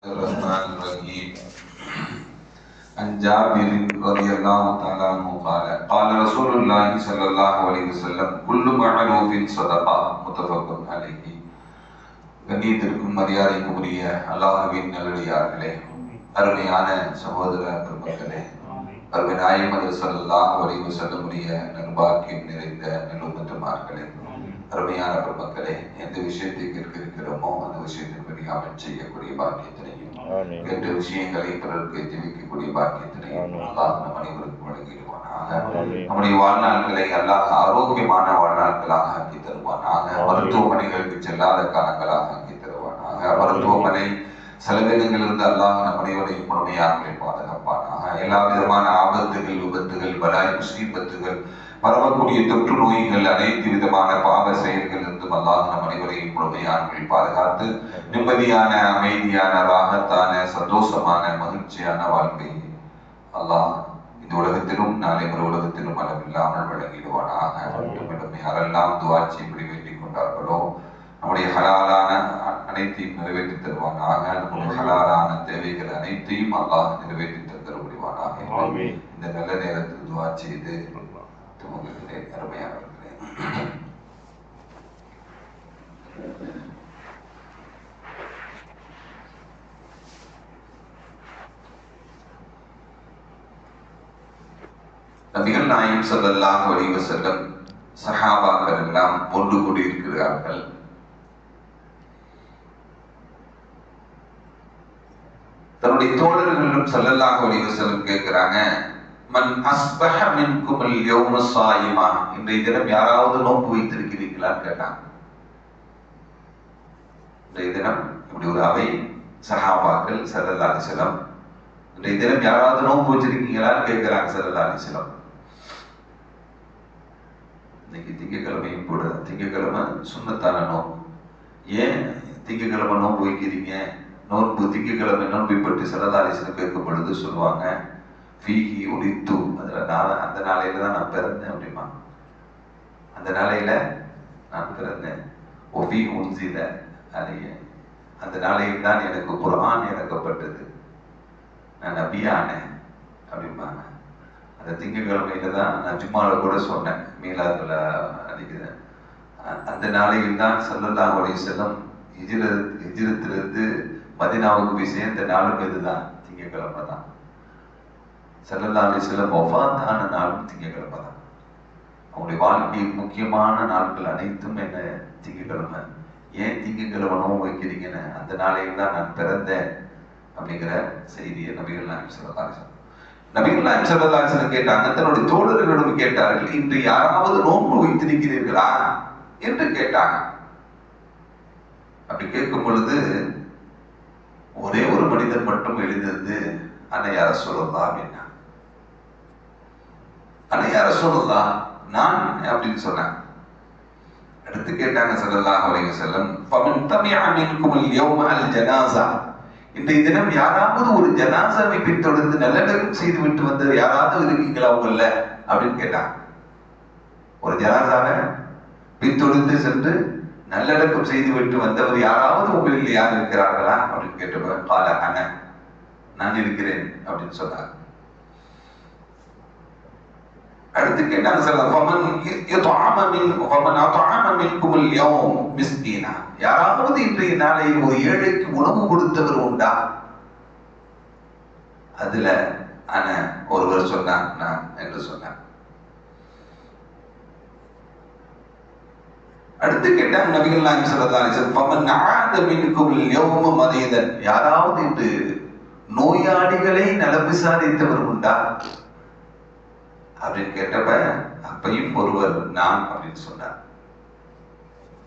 الرحمن الرحيم عن جابر رضي الله تعالى عنه قال قال رسول الله صلى الله عليه وسلم كل معروف صدقة متفق عليه கண்ணியத்திற்கும் மரியாதைக்கும் உரிய அல்லாஹுவின் நல்லடியார்களே அருமையான சகோதர பெருமக்களே அருமை நாயமது சல்லாஹ் வலிவு செல்லமுடைய நண்பாக்கியம் நிறைந்த நல்லுமத்துமார்களே அருமையான பெருமக்களே எந்த விஷயத்தை கேட்க இருக்கிறோமோ அந்த விஷயத்தின்படி அமல் செய்யக்கூடிய பாக்கியத்தினையும். கேட்ட விஷயங்களை பிறருக்கு தெரிவிக்கக்கூடிய பாக்கியத்தினையும். அல்லாஹ் நம் அனைவருக்கும் வழங்கிடுவானாக. நம்முடைய வாழ்நாட்களை அல்லாஹ் ஆரோக்கியமான வாழ்நாட்களாக ஆக்கி தருவானாக. மருத்துவமனைகளுக்கு செல்லாத காலங்களாக ஆக்கி தருவானாக மருத்துவமனை செலவினங்களிலிருந்து அல்லாஹ் நம் அனைவரையும் முழுமையாக பாதுகாப்பானாக எல்லா விதமான ஆபத்துகள் விபத்துகள் பலாய் முசீபத்துகள் பரவக்கூடிய தொற்று நோய்கள் அனைத்து விதமான பாவ செயல்கள் இருந்தும் அல்லாஹ் நம் அனைவரையும் முழுமையாக பாதுகாத்து நிம்மதியான அமைதியான ராகத்தான சந்தோஷமான மகிழ்ச்சியான வாழ்க்கை அல்லாஹ் இந்த உலகத்திலும் நாளை மறு உலகத்திலும் அளவில்லாமல் வழங்கிடுவானாக யாரெல்லாம் துவாட்சி இப்படி வேண்டிக் கொண்டார்களோ நம்முடைய ஹலாலான அனைத்தையும் நிறைவேற்றி தருவானாக நம்முடைய ஹலாலான தேவைகள் அனைத்தையும் அல்லாஹ் நிறைவேற்றி. இந்த நல்ல நேரத்தில் துவா செய்து துவங்குகிறேன். அருமையானவர்களே நபிகள் நாயம் ஸல்லல்லாஹு அலைஹி வஸல்லம் சஹாபாக்கள் எல்லாம் ஒன்று கூடியிருக்கிறார்கள். தன்னுடைய தோழர்களும் செல்லல்லாக அலைஹி வஸல்லம் கேட்கிறாங்க மன் அஸ்பஹ மின்கும் யோம சாயிமா இன்றைய தினம் யாராவது நோன்பு வைத்திருக்கிறீங்களான்னு கேட்டாங்க. இன்றைய தினம் இப்படி ஒரு அவை சஹாபாக்கள் ஸல்லல்லாஹு அலைஹி இன்றைய தினம் யாராவது நோன்பு வச்சிருக்கீங்களான்னு கேட்கிறாங்க ஸல்லல்லாஹு அலைஹி இன்னைக்கு திங்கக்கிழமையும் கூட திங்கக்கிழமை சுண்ணத்தான நோன்பு. ஏன் திங்கக்கிழமை நோன்பு வைக்கிறீங்க? நோன்பு திங்கக்கிழமை நோன்பை பற்றி சரதாரிசனம் கேட்கும் பொழுது சொல்லுவாங்க ஃபீஹி உரித்து அதில் நான் அந்த நாளையில தான் நான் பிறந்தேன் அப்படிமா. அந்த நாளையில நான் பிறந்தேன். ஒஃபி உன்சித அலைய அந்த நாளையில் தான் எனக்கு குரான் இறக்கப்பட்டது. நான் நபியானேன் அப்படிம்பாங்க. அந்த திங்கக்கிழமையில தான் நான் ஜும்மாவில் கூட சொன்னேன் மீலாதுல அடிக்கிறேன் அந்த நாளையில் தான் சல்லல்லாஹு அலைஹி வஸல்லம் ஹிஜ்ரத் மதினாவுக்கு போய் சேர்ந்த நாளும் இதுதான் திங்கக்கிழமை தான் சல்லல்லாஹு சில வஸல்லம் நாளும் திங்கக்கிழமை தான் அவங்களுடைய வாழ்க்கையின் முக்கியமான நாட்கள் அனைத்தும் என்ன? திங்கக்கிழமை. ஏன் திங்கக்கிழமை நோன்பு வைக்கிறீங்கன்னு? அந்த நாளையில் தான் நான் பிறந்தேன் அப்படிங்கிற செய்தியை நபிகள் நாயகம் சொல்லலாம் நபிகள் நாயகம் சொல்லலாம் கேட்டாங்க தன்னுடைய தோழர்களிடம் கேட்டார்கள் இன்று யாராவது நோன்பு வைத்திருக்கிறீர்களா? என்று கேட்டாங்க. அப்படி கேட்கும் பொழுது மனிதர் மட்டும் எழுந்திருந்து அன்னை யார சொல்லலாம் அப்படின்னா. அன்னை யார சொல்லலாம் நான் அப்படின்னு சொன்னேன். அடுத்து கேட்டாங்க ஸல்லல்லாஹு அலைஹி வஸல்லம் ஃபமன் தமிஅ மின்கும் அல்-யௌம அல்-ஜனாஸா இன்றைய தினம் யாராவது ஒரு ஜனாசாவை பின்தொடர்ந்து நல்லடக்கம் செய்து விட்டு வந்த யாராவது இருக்கீங்களா உங்கள அப்படின்னு கேட்டாங்க. ஒரு ஜனாசாவை பின்தொடர்ந்து சென்று நல்லடக்கம் செய்து விட்டு வந்தவர் யாராவது உங்களில் யார் இருக்கிறார்களா? அப்படின்னு கேட்டவர் கால அண்ணன் நான் இருக்கிறேன் அப்படின்னு சொன்னார். அடுத்து கேட்டாங்க சார் யாராவது இன்றைய நாளையில் ஒரு ஏழைக்கு உணவு கொடுத்தவர் உண்டா? அதுல அன ஒருவர் சொன்னார் நான் என்று சொன்னார். அடுத்து கேட்டாங்க நபிகள் நாயகம் ஸல்லல்லாஹு பமன் வஸல்லம் ஃபமன் மின்கும் யாராவது இன்று நோயாளிகளை நலம் விசாரித்தவர் உண்டா? அப்படின்னு கேட்டப்ப அப்பையும் ஒருவர் நான் அப்படின்னு சொன்னார்.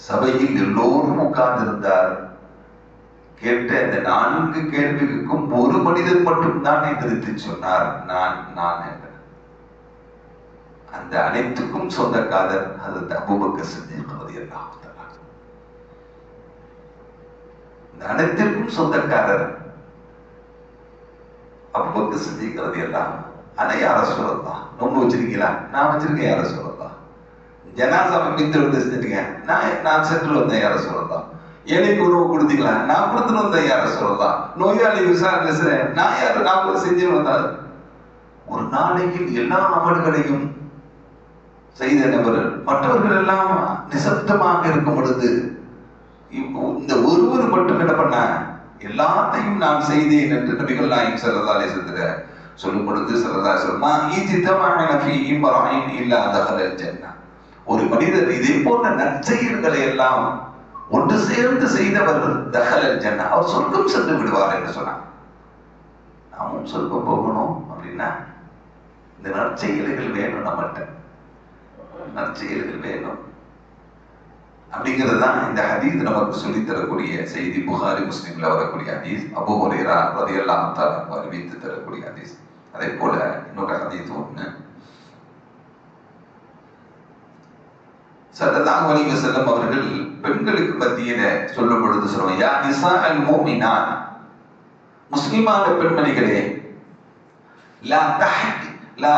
சபையில் எல்லோரும் உட்கார்ந்திருந்தார். கேட்ட இந்த நான்கு கேள்விக்கும் ஒரு மனிதன் மட்டும் தான் எதிர்த்து சொன்னார் நான் நான் என்று. அந்த அனைத்துக்கும் சொந்தக்காரர் அது அபூபக்கர் சித்திக் ரலியல்லாஹு இந்த அனைத்திற்கும் சொந்தக்காரர் அபூபக்கர் சித்திக் எல்லாம் ஆனா யார சொல்லலாம் நோன்பு வச்சிருக்கீங்களா? நான் வச்சிருக்கேன் யார சொல்லலாம் ஜனாசாவை வந்து செஞ்சுட்டீங்க நான் நான் சென்று வந்தேன் யார சொல்லலாம் எனக்கு உணவு கொடுத்தீங்களா? நான் கொடுத்துட்டு வந்தேன் யார சொல்லலாம் நோயாளி விசாரணை நான் யாரு? நான் கூட செஞ்சு வந்தாரு ஒரு நாளைக்கு எல்லா அமல்களையும் செய்த நபர் மற்றவர்கள் எல்லாம் நிசப்தமாக இருக்கும் பொழுது இப்போ இந்த ஒருவர் மட்டும் என்ன பண்ண எல்லாத்தையும் நான் செய்தேன் என்று நபிகள் நாயகம் சல்லல்லாஹு அலைஹி சொல்லும் பொழுது சரதா அலைஹி வஸல்லம் "மா இஜ்தமஅன ஒரு மனிதர் இதே போன்ற நற்செயல்களை எல்லாம் ஒன்று சேர்ந்து செய்தவர் தஹலல் ஜன்னா அவர் சொர்க்கம் சென்று விடுவார் என்று சொன்னார் நாமும் சொர்க்கம் போகணும் அப்படின்னா இந்த நற்செயல்கள் வேணும் நம்மகிட்ட நற்செயல்கள் வேணும் அப்படிங்கிறது தான் இந்த ஹதீஸ் நமக்கு சொல்லி தரக்கூடிய செய்தி. புகாரி முஸ்லீம்ல வரக்கூடிய ஹதீஸ் அபு ஹுரைரா ரலியல்லாஹு தஆலா அறிவித்து தரக்கூடிய ஹதீஸ். அதே போல இன்னொரு ஹதீஸ் ஒண்ணு. சல்லல்லாஹு அலைஹி செல்லும் அவர்கள் பெண்களுக்கு மத்தியில சொல்லும் பொழுது சொல்லுவோம் யா நிசா அல் மூமினான் முஸ்லிமான பெண்மணிகளே லா தஹ் லா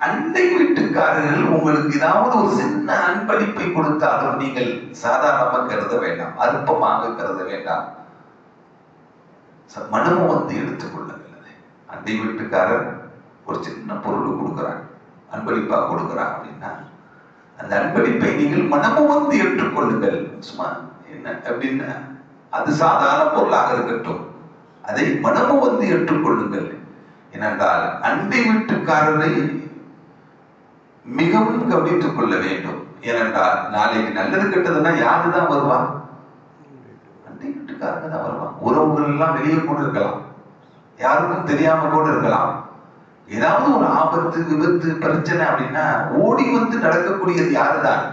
அண்டை வீட்டுக்காரர்கள் உங்களுக்கு ஏதாவது ஒரு சின்ன அன்பளிப்பை கொடுத்தாலும் நீங்கள் சாதாரணமாக கருத வேண்டாம் அற்பமாக கருத வேண்டாம் மனமும் வந்து எடுத்துக் கொள்ளுங்கள் அண்டை வீட்டுக்காரர் ஒரு சின்ன பொருள் கொடுக்குறாங்க அன்பளிப்பா கொடுக்குறாங்க அப்படின்னா அந்த அன்பளிப்பை நீங்கள் மனமும் வந்து ஏற்றுக்கொள்ளுங்கள் சும்மா என்ன அப்படின்னா அது சாதாரண பொருளாக இருக்கட்டும். அதை மனமும் வந்து ஏற்றுக்கொள்ளுங்கள். ஏனென்றால் அண்டை வீட்டுக்காரரை மிகவும் கவனித்துக் கொள்ள வேண்டும். ஏனென்றால் நாளைக்கு நல்லது கெட்டதுன்னா யாரு தான் வருவா? அண்டை வீட்டுக்காரங்க தான் வருவான் உறவுகள் எல்லாம் வெளியே கூட இருக்கலாம். யாருக்கும் தெரியாம கூட இருக்கலாம். ஏதாவது ஒரு ஆபத்து விபத்து பிரச்சனை அப்படின்னா ஓடி வந்து நடக்கக்கூடியது யாருதான்?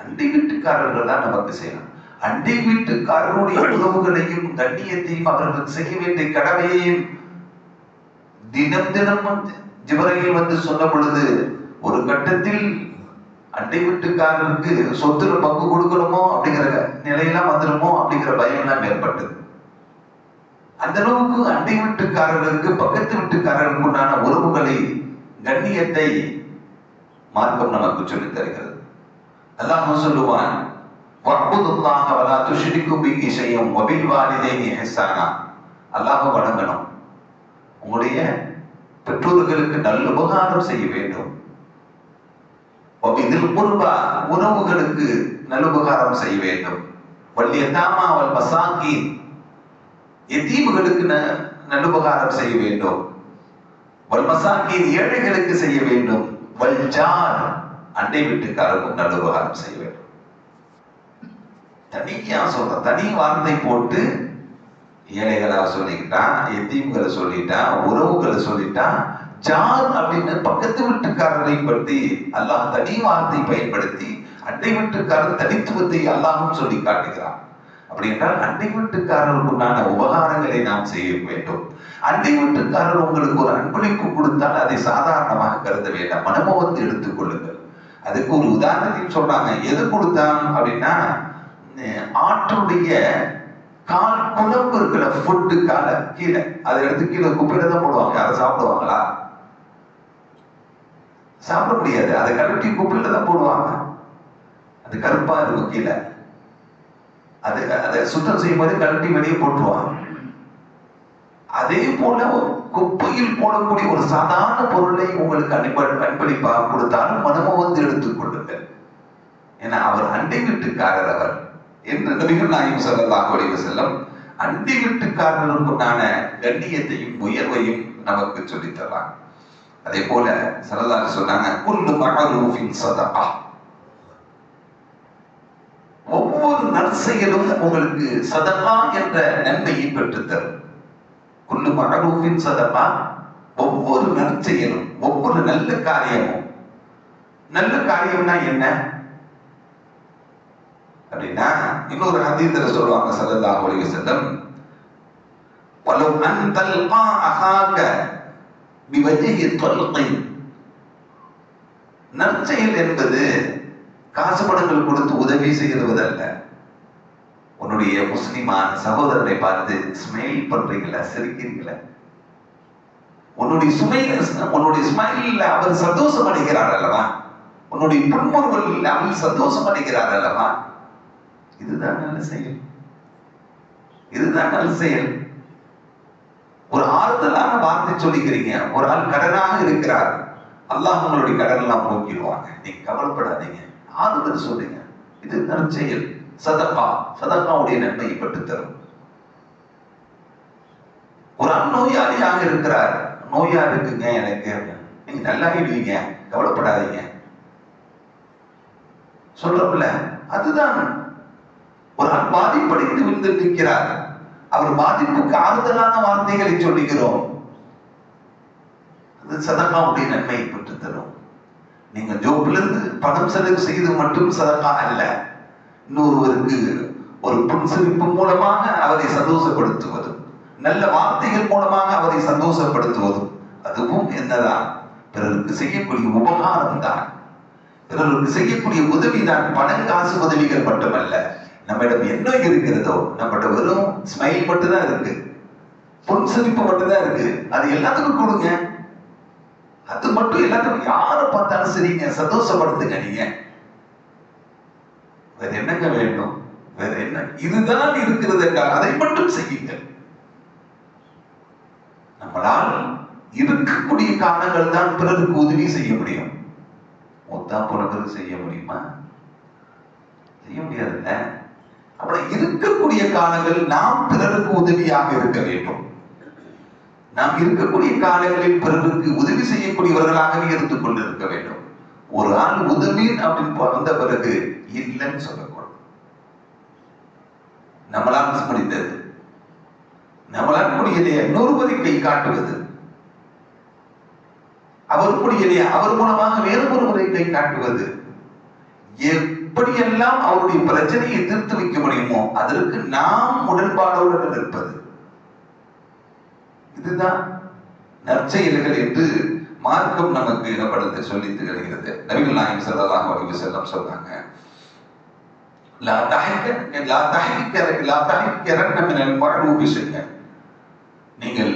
அண்டை வீட்டுக்காரர்கள் தான் நமக்கு செய்யலாம் அண்டை வீட்டுக்காரருடைய உறவுகளையும் கண்ணியத்தையும் அவர்கள் செய்ய வேண்டிய கடமையையும் தினம் தினம் வந்து ஜிபரையில் வந்து சொன்ன பொழுது ஒரு கட்டத்தில் அண்டை வீட்டுக்காரருக்கு சொத்துல பங்கு கொடுக்கணுமோ அப்படிங்கிற நிலையெல்லாம் வந்துடுமோ அப்படிங்கிற பயம் எல்லாம் ஏற்பட்டது. அந்த அளவுக்கு அண்டை வீட்டுக்காரர்களுக்கு பக்கத்து வீட்டுக்காரர்களுக்கு உண்டான உறவுகளை கண்ணியத்தை மார்க்கம் நமக்கு சொல்லித் தருகிறது அல்லாஹ் சொல்லுவான் வஅ்புதுல்லாஹ வலா துஷ்ரிகு பிஹி செய்யும் வபில் வாலிதைனி இஹ்சானா அல்லாஹ் வணங்கணும். உங்களுடைய பெற்றோர்களுக்கு நல்ல உபகாரம் செய்ய வேண்டும். இதில் குர்பா உறவுகளுக்கு நல்ல உபகாரம் செய்ய வேண்டும். வல்யதாமா வல் மசாக்கீன் எத்தீவுகளுக்கு ந- நல்லுபகாரம் செய்ய வேண்டும். வல்மசாக்கியின் ஏழைகளுக்கு செய்ய வேண்டும். வல்ஜார் அண்டை வீட்டுக்காரருக்கும் நல்ல உபகாரம் செய்ய வேண்டும். தனியா சொல்ற? தனி வார்த்தை போட்டு ஏழைகளா சொல்லிக்கிட்டான் எத்தீம்களை சொல்லிட்டான் உறவுகளை சொல்லிட்டான் ஜார் அப்படின்னு பக்கத்து வீட்டுக்காரரை பற்றி அல்லாஹ் தனி வார்த்தை பயன்படுத்தி அண்டை வீட்டுக்காரர் தனித்துவத்தை அல்லாஹும் சொல்லி காட்டுகிறான் அப்படி என்றால் அண்டை வீட்டுக்காரருக்குண்டான உபகாரங்களை நாம் செய்ய வேண்டும். அண்டை வீட்டுக்காரர் உங்களுக்கு ஒரு அன்பளிப்பு கொடுத்தால் அதை சாதாரணமாக கருத வேண்டாம். மனமோகத்தை எடுத்துக்கொள்ளுங்கள் அதுக்கு ஒரு உதாரணத்தையும் சொல்றாங்க. எது கொடுத்தான் அப்படின்னா ஆற்றுடைய கால் குழம்பு இருக்கிற ஃபுட்டு கால கீழே அதை எடுத்து கீழே குப்பையில தான் போடுவாங்க. அதை சாப்பிடுவாங்களா? சாப்பிட முடியாது. அதை கழட்டி குப்பையில தான் போடுவாங்க. அது கருப்பா இருக்கும் கீழே. அது அதை சுத்தம் செய்யும் போது கழட்டி வெளியே போட்டுருவாங்க. அதே போல குப்பையில் போடக்கூடிய ஒரு சாதாரண பொருளை உங்களுக்கு அன்ப அன்பளிப்பாக கொடுத்தாலும் மனமோ வந்து எடுத்துக்கொள்ளுங்கள் ஏன்னா அவர் அண்டை வீட்டுக்காரர் அவர். என்று நபிகள் நாயகம் ஸல்லல்லாஹு அலைஹி வஸல்லம் அண்டை வீட்டுக்காரர்களுக்குண்டான கண்ணியத்தையும் உயர்வையும் நமக்கு சொல்லித் தர்றாங்க. அதே போல சரதார் சொன்னாங்க குல்லு மகரூஃபின் சதகா. ஒவ்வொரு நற்செயலும் உங்களுக்கு சதகா என்ற நன்மையை பெற்றுத்தரும். குல்லு மகரூஃபின் சதகா ஒவ்வொரு நற்செயலும் ஒவ்வொரு நல்ல காரியமும். நல்ல காரியம்னா என்ன? அப்படின்னா இன்னொரு ஹதீத்துல சொல்லுவாங்க ஸல்லல்லாஹு அலைஹி வஸல்லம் வலவ் அன் தல்கா அஹாக பிவஜ்ஹி தல்கின் நற்செயல் என்பது காசு படங்கள் கொடுத்து உதவி செய்வதல்ல. உன்னுடைய முஸ்லிமான சகோதரனை பார்த்து ஸ்மைல் பண்றீங்களா? சிரிக்கிறீங்களா? உன்னுடைய சுமையில உன்னுடைய ஸ்மைலில் அவர் சந்தோஷம் அடைகிறார் அல்லவா? உன்னுடைய புன்முறுவல் இல்லாமல் சந்தோஷம் அடைகிறார் அல்லவா? இதுதான் நல்ல செயல். இதுதான் நல்ல செயல். ஒரு ஆறுதலான வார்த்தை சொல்லிக்கிறீங்க. ஒரு ஆள் கடனாக இருக்கிறார். அல்லாஹ் உங்களுடைய கடன் எல்லாம் போக்கிடுவாங்க நீங்க கவலைப்படாதீங்க. ஆறுதல் சொல்லுங்க. இது நற்செயல். சதப்பா சதப்பாவுடைய நன்மையை பெற்று தரும் ஒரு ஆள் நோயாளியாக இருக்கிறார். நோயா இருக்குங்க எனக்கு. நீங்க நல்லாகிடுவீங்க கவலைப்படாதீங்க. சொல்றோம்ல. அதுதான் ஒரு ஆள் பாதிப்படைந்து விழுந்து நிற்கிறார் அவர் பாதிப்புக்கு ஆறுதலான வார்த்தைகளை சொல்லுகிறோம். அது சதகாவுடைய நன்மையை பெற்று தரும் நீங்க ஜோப்பிலிருந்து பணம் செலவு செய்து மட்டும் சதகா அல்ல இன்னொருவருக்கு ஒரு புன்சிரிப்பு மூலமாக அவரை சந்தோஷப்படுத்துவதும் நல்ல வார்த்தைகள் மூலமாக அவரை சந்தோஷப்படுத்துவதும் அதுவும் என்னதான்? பிறருக்கு செய்யக்கூடிய உபகாரம் தான். பிறருக்கு செய்யக்கூடிய உதவி தான் பணம் காசு உதவிகள் மட்டுமல்ல. நம்மிடம் என்ன இருக்கிறதோ நம்மகிட்ட வெறும் ஸ்மைல் மட்டும் தான் இருக்கு. புன்சிரிப்பு மட்டும் தான் இருக்கு. அது எல்லாத்துக்கும் கொடுங்க. அது மட்டும் எல்லாத்துக்கும் யாரை பார்த்தாலும் சரிங்க சந்தோஷப்படுத்துங்க நீங்க. வேற என்னங்க வேண்டும்? வேற என்ன? இதுதான் இருக்கிறது என்றால் அதை மட்டும் செய்யுங்கள். நம்மளால் இருக்கக்கூடிய காரணங்கள் தான் பிறருக்கு உதவி செய்ய முடியும். மொத்தா பிறகு செய்ய முடியுமா? செய்ய முடியாதுல்ல. அப்படி இருக்கக்கூடிய காலங்கள் நாம் பிறருக்கு உதவியாக இருக்க வேண்டும். நாம் இருக்கக்கூடிய காலங்களில் பிறருக்கு உதவி செய்யக்கூடியவர்களாகவே இருந்து கொண்டிருக்க வேண்டும். ஒரு ஆள் உதவி அப்படின்னு வந்த பிறகு இல்லைன்னு சொல்லக்கூடாது. நம்மளால் முடிந்தது நம்மளால் முடியலையே இன்னொருவரை கை காட்டுவது. அவர் முடியலையே அவர் மூலமாக வேறு ஒருவரை கை காட்டுவது. எப்படியெல்லாம் அவருடைய பிரச்சனையை தீர்த்து வைக்க அதற்கு நாம் உடன்பாடோடு நிற்பது. இதுதான் நற்செயல்கள் என்று மார்க்கம் நமக்கு இடப்படுத்த சொல்லி திகழ்கிறது நபிகள் நாயகம் ஸல்லல்லாஹு அலைஹி செல்லம் சொன்னாங்க லா தஹக்க லா தஹக்க லா தஹக்கரன் மின் நீங்கள்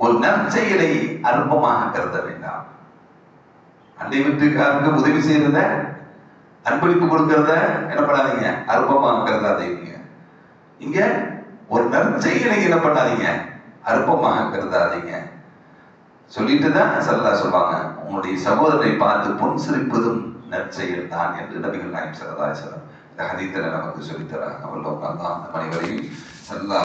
ஒரு நற்செயலை அற்பமாக கருத வேண்டாம். அண்டை வீட்டுக்காரங்க உதவி செய்யறத அன்பளிப்பு கொடுக்கறத என்ன பண்ணாதீங்க? அற்பமாக கருதாதீங்க. இங்க ஒரு நற்செயலை என்ன பண்ணாதீங்க? அற்பமாக கருதாதீங்க. சொல்லிட்டு தான் சல்லா சொல்லுவாங்க உன்னுடைய சகோதரனை பார்த்து பொன் சிரிப்பதும் நற்செயல் தான் என்று நபிகள் நாயம் சரதா சொல்லம் இந்த ஹதீத்தில் நமக்கு சொல்லித்தராங்க. அவ்வளோ தான் அந்த மனைவரையும் சல்லா